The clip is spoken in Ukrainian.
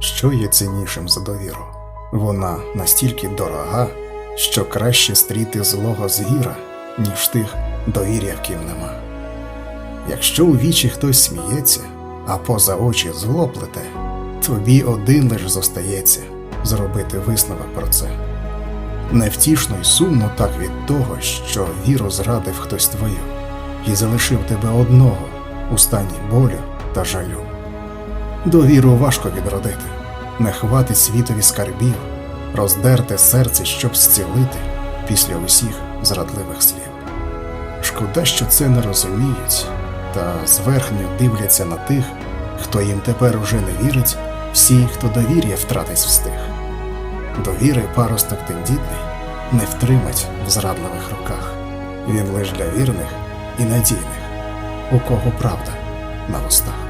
Що є ціннішим за довіру? Вона настільки дорога, що краще стріти злого звіра, ніж тих довір'я ким нема. Якщо у вічі хтось сміється, а поза очі зло плете, тобі один лиш зостається зробити висновок про це. Невтішно й сумно так від того, що віру зрадив хтось твою, і залишив тебе одного у стані болю та жалю. Довіру важко відродити, не хватить світові скарбів, роздерте серце, щоб зцілити після усіх зрадливих слів. Шкода, що це не розуміють, та зверхньо дивляться на тих, хто їм тепер уже не вірить, всі, хто довір'я втратить встиг. Довіри паросток тендітний не втримать в зрадливих руках. Він лиш для вірних і надійних, у кого правда на вустах.